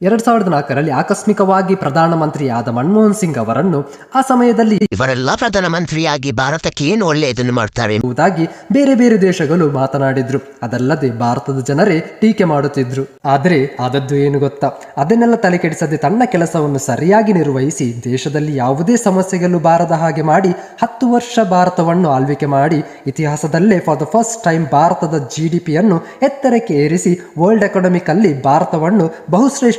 ಎರಡ್ ಸಾವಿರದ ನಾಲ್ಕರಲ್ಲಿ ಆಕಸ್ಮಿಕವಾಗಿ ಪ್ರಧಾನಮಂತ್ರಿಯಾದ ಮನಮೋಹನ್ ಸಿಂಗ್ ಅವರನ್ನು ಆ ಸಮಯದಲ್ಲಿ ಇವರೆಲ್ಲ ಪ್ರಧಾನಮಂತ್ರಿಯಾಗಿ ಭಾರತಕ್ಕೆ ಏನು ಒಳ್ಳೆಯದನ್ನು ಮಾಡ್ತಾರೆ? ಎಂಬುದಾಗಿ ಬೇರೆ ಬೇರೆ ದೇಶಗಳು ಮಾತನಾಡಿದ್ರು. ಅದಲ್ಲದೆ ಭಾರತದ ಜನರೇ ಟೀಕೆ ಮಾಡುತ್ತಿದ್ರು. ಆದರೆ ಆದದ್ದು ಏನು ಗೊತ್ತಾ? ಅದನ್ನೆಲ್ಲ ತಲೆಕೆಡಿಸದೆ ತನ್ನ ಕೆಲಸವನ್ನು ಸರಿಯಾಗಿ ನಿರ್ವಹಿಸಿ ದೇಶದಲ್ಲಿ ಯಾವುದೇ ಸಮಸ್ಯೆಗಳು ಬಾರದ ಹಾಗೆ ಮಾಡಿ ಹತ್ತು ವರ್ಷ ಭಾರತವನ್ನು ಆಳ್ವಿಕೆ ಮಾಡಿ ಇತಿಹಾಸದಲ್ಲೇ ಫಾರ್ ದ ಫಸ್ಟ್ ಟೈಮ್ ಭಾರತದ ಜಿ ಡಿ ಪಿಯನ್ನು ಎತ್ತರಕ್ಕೆ ಏರಿಸಿ ವರ್ಲ್ಡ್ ಎಕಾನಮಿಕ್ ಅಲ್ಲಿ ಭಾರತವನ್ನು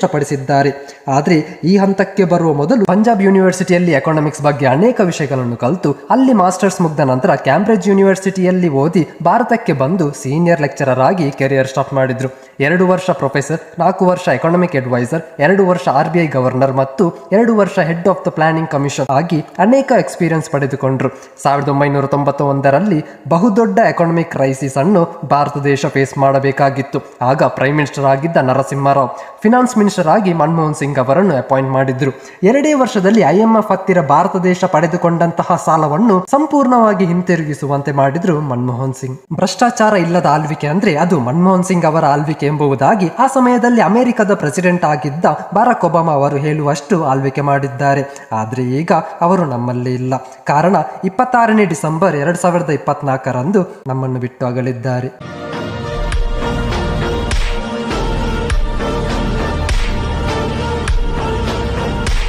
ಬಹುಶ್ರೇಷ್ಠಪಡಿಸಿದ್ದಾರೆ ಆದರೆ ಈ ಹಂತಕ್ಕೆ ಬರುವ ಮೊದಲು ಪಂಜಾಬ್ ಯೂನಿವರ್ಸಿಟಿಯಲ್ಲಿ ಎಕನಾಮಿಕ್ಸ್ ಬಗ್ಗೆ ಅನೇಕ ವಿಷಯಗಳನ್ನು ಕಲಿತು ಅಲ್ಲಿ ಮಾಸ್ಟರ್ಸ್ ಮುಗ್ದ ನಂತರ ಕ್ಯಾಂಬ್ರಿಡ್ಜ್ ಯೂನಿವರ್ಸಿಟಿಯಲ್ಲಿ ಓದಿ ಭಾರತಕ್ಕೆ ಬಂದು ಸೀನಿಯರ್ ಲೆಕ್ಚರರ್ ಆಗಿ ಕೆರಿಯರ್ ಸ್ಟಾರ್ಟ್ ಮಾಡಿದ್ರು. ಎರಡು ವರ್ಷ ಪ್ರೊಫೆಸರ್ ನಾಲ್ಕು ವರ್ಷ ಎಕನಾಮಿಕ್ ಅಡ್ವೈಸರ್ ಎರಡು ವರ್ಷ ಆರ್ ಬಿ ಗವರ್ನರ್ ಮತ್ತು ಎರಡು ವರ್ಷ head of the planning commission ಆಗಿ ಅನೇಕ ಎಕ್ಸ್ಪೀರಿಯನ್ಸ್ ಪಡೆದುಕೊಂಡ್ರು. ಸಾವಿರದ ಒಂಬೈನೂರ ತೊಂಬತ್ತೊಂದರಲ್ಲಿ ಬಹುದೊಡ್ಡ ಎಕನಾಮಿಕ್ ಕ್ರೈಸಿಸ್ ಅನ್ನು ಭಾರತ ದೇಶ ಫೇಸ್ ಮಾಡಬೇಕಾಗಿತ್ತು. ಆಗ ಪ್ರೈಮ್ ಮಿನಿಸ್ಟರ್ ಆಗಿದ್ದ ನರಸಿಂಹರಾವ್ ಫಿನಾನ್ಸ್ ಮಿನಿಸ್ಟರ್ ಆಗಿ ಮನಮೋಹನ್ ಸಿಂಗ್ ಅವರನ್ನು ಅಪಾಯಿಂಟ್ ಮಾಡಿದ್ರು. ಎರಡೇ ವರ್ಷದಲ್ಲಿ ಐಎಂಎಫ್ ಹತ್ತಿರ ಭಾರತ ದೇಶ ಪಡೆದುಕೊಂಡಂತಹ ಸಾಲವನ್ನು ಸಂಪೂರ್ಣವಾಗಿ ಹಿಂತಿರುಗಿಸುವಂತೆ ಮಾಡಿದ್ರು ಮನಮೋಹನ್ ಸಿಂಗ್. ಭ್ರಷ್ಟಾಚಾರ ಇಲ್ಲದ ಆಳ್ವಿಕೆ ಅಂದ್ರೆ ಅದು ಮನಮೋಹನ್ ಸಿಂಗ್ ಅವರ ಆಳ್ವಿಕೆ ಎಂಬುದಾಗಿ ಆ ಸಮಯದಲ್ಲಿ ಅಮೆರಿಕದ ಪ್ರೆಸಿಡೆಂಟ್ ಆಗಿದ್ದ ಬಾರಾಕ್ ಒಬಾಮಾ ಅವರು ಹೇಳುವಷ್ಟು ಆಳ್ವಿಕೆ ಮಾಡಿದ್ದಾರೆ. ಆದ್ರೆ ಈಗ ಅವರು ನಮ್ಮಲ್ಲಿ ಇಲ್ಲ. ಕಾರಣ ಇಪ್ಪತ್ತಾರನೇ ಡಿಸೆಂಬರ್ ಎರಡ್ ಸಾವಿರದ ಇಪ್ಪತ್ನಾಲ್ಕರಂದು ನಮ್ಮನ್ನು ಬಿಟ್ಟು ಅಗಲಿದ್ದಾರೆ.